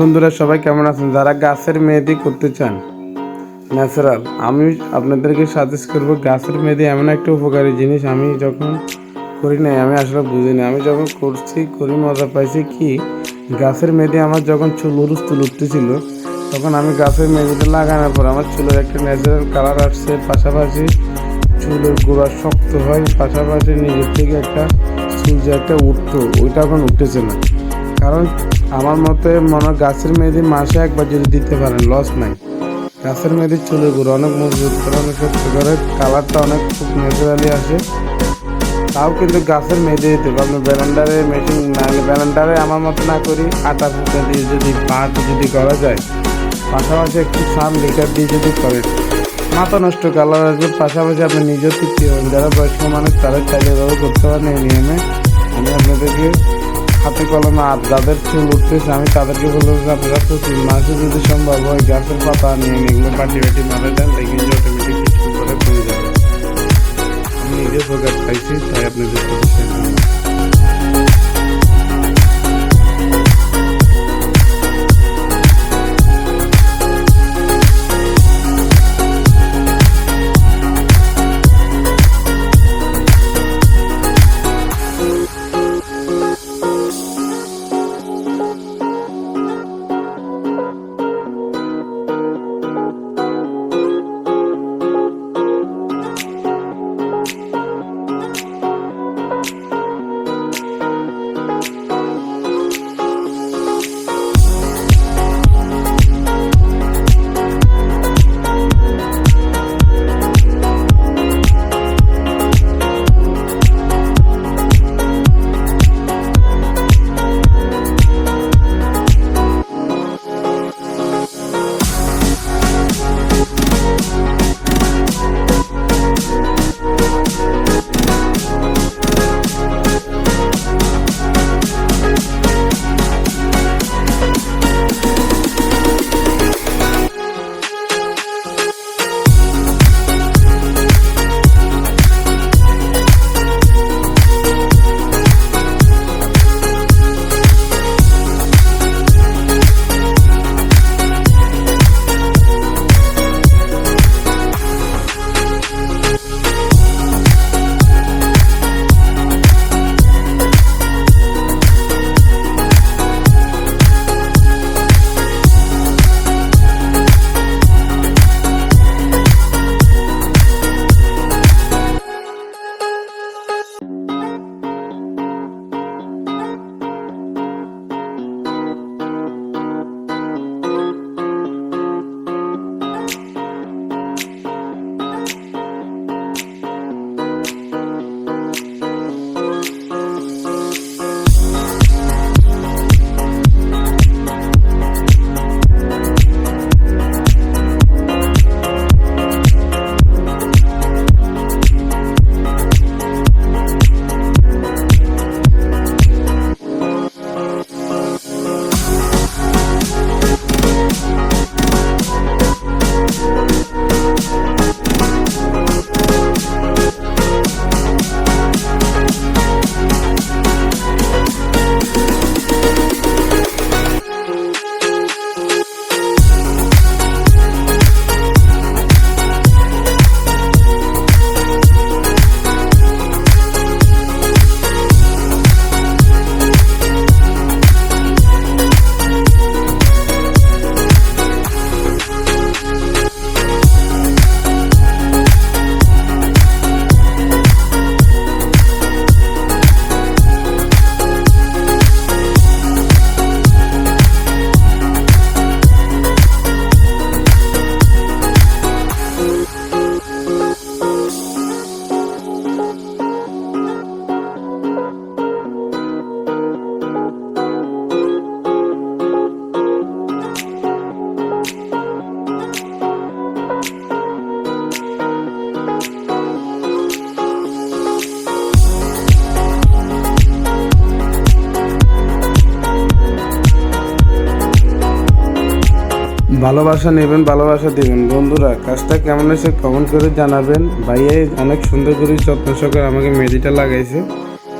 বন্ধুরা, সবাই কেমন আছেন? যারা গাছের মেহেদি করতে চান ন্যাচারাল আমি আপনাদেরকে সাজেস্ট করব গাছের মেহেদি এমন একটা উপকারী জিনিস আমি যখন করি নাই, আমি আসলে বুঝি না আমি যখন করছি, করি, মজা পাইছি কি, গাছের মেহেদি আমার যখন চুল উরুস উঠতেছিল, তখন আমি গাছের মেহেদিটা লাগানোর পর আমার চুলের একটা ন্যাচারাল কালার আসছে। পাশাপাশি চুলের গোড়া শক্ত হয়, পাশাপাশি নিজের থেকে একটা চুল যে একটা উঠতো, ওইটা এখন উঠতেছে না। কারণ আমার মতে মনে গাছের মেহেদি মাসে একবার যদি দিতে পারেন লস নাই। গাছের মেহেদি চুলের অনেক মজবুত করে, অনেক করে, কালারটা অনেক খুব ন্যাচারালি আসে। তাও কিন্তু গাছের মেহেদি দিতে হবে। আপনি ব্যালেন্ডারে মেশিন না, ব্যালেন্ডারে আমার মতো না করি, আটা ফুটা দিয়ে যদি পাট যদি করা যায়, পাশাপাশি একটু সাম লিটার দিয়ে যদি করেন, মাথা নষ্ট কালার আসবে। পাশাপাশি আপনি নিজেও তৃপ্তি হবেন যারা বয়স্ক মানুষ তারা চাইলে করতে পারেন এই নিয়মে। আমি আপনাদেরকে হাতে কলমে আর যাদের চুল উঠতেছে, আমি তাদেরকে বলব যে আপনারা তো তিন মাসে যদি সম্ভব হয় গাছের পাতা নিয়ে এগুলো পাটি বাটি মারে দেন, দেখবেন যে অটোমেটিক করে পেয়ে যাবে। আমি নিজে প্রকাশ পাইছি, তাই আপনাদের ভালোবাসা নেবেন, ভালোবাসা দিবেন। বন্ধুরা, কাজটা কেমন হয়েছে কমেন্ট করে জানাবেন। ভাইয়া অনেক সুন্দর করে যত্ন সহকারে আমাকে মেহেদিটা লাগাইছে।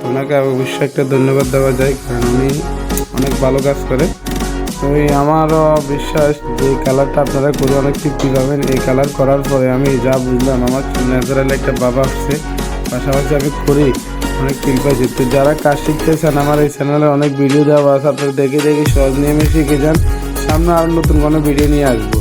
ওনাকে অবশ্যই একটা ধন্যবাদ দেওয়া যায়, কারণ উনি অনেক ভালো কাজ করে। তো আমারও বিশ্বাস যে কালারটা আপনারা করে অনেক তৃপ্তি পাবেন। এই কালার করার পরে আমি যা বুঝলাম, আমার ন্যাচারাল একটা বাবা আসছে। পাশাপাশি আমি করি অনেক ফিল পাইছি। তো যারা কাজ শিখতে চান, আমার এই চ্যানেলে অনেক ভিডিও দেওয়া আছে। আপনারা দেখে দেখে সহজ নিয়মে শিখে যান। সামনে আরও নতুন কোনো ভিডিও নিয়ে আসব।